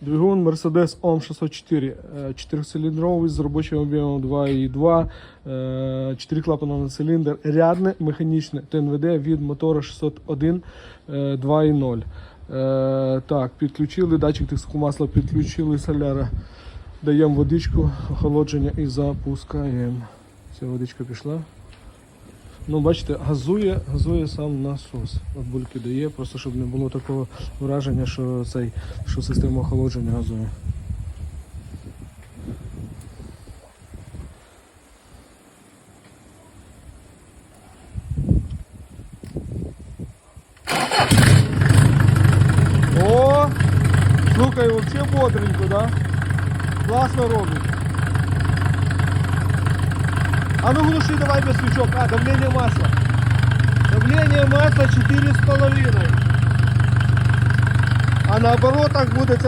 Двигун Mercedes OM 604, 4-циліндровий з робочим об'ємом 2,2, 4 клапана на циліндр, рядне механічне ТНВД від мотора 601 е, 2,0. Е, Так, підключили датчик тиску масла, підключили соляра, даємо водичку, охолодження і запускаємо. Ця водичка пішла. Ну, бачите, газує, газує сам насос. От бульки дає, просто щоб не було такого враження, що цей, що система охолодження газує. О! Слухай, вообще бодренько, да? Класно робить. А ну глуши давай без свечок. А, давление масла. Давление масла 4,5. А на оборотах буде це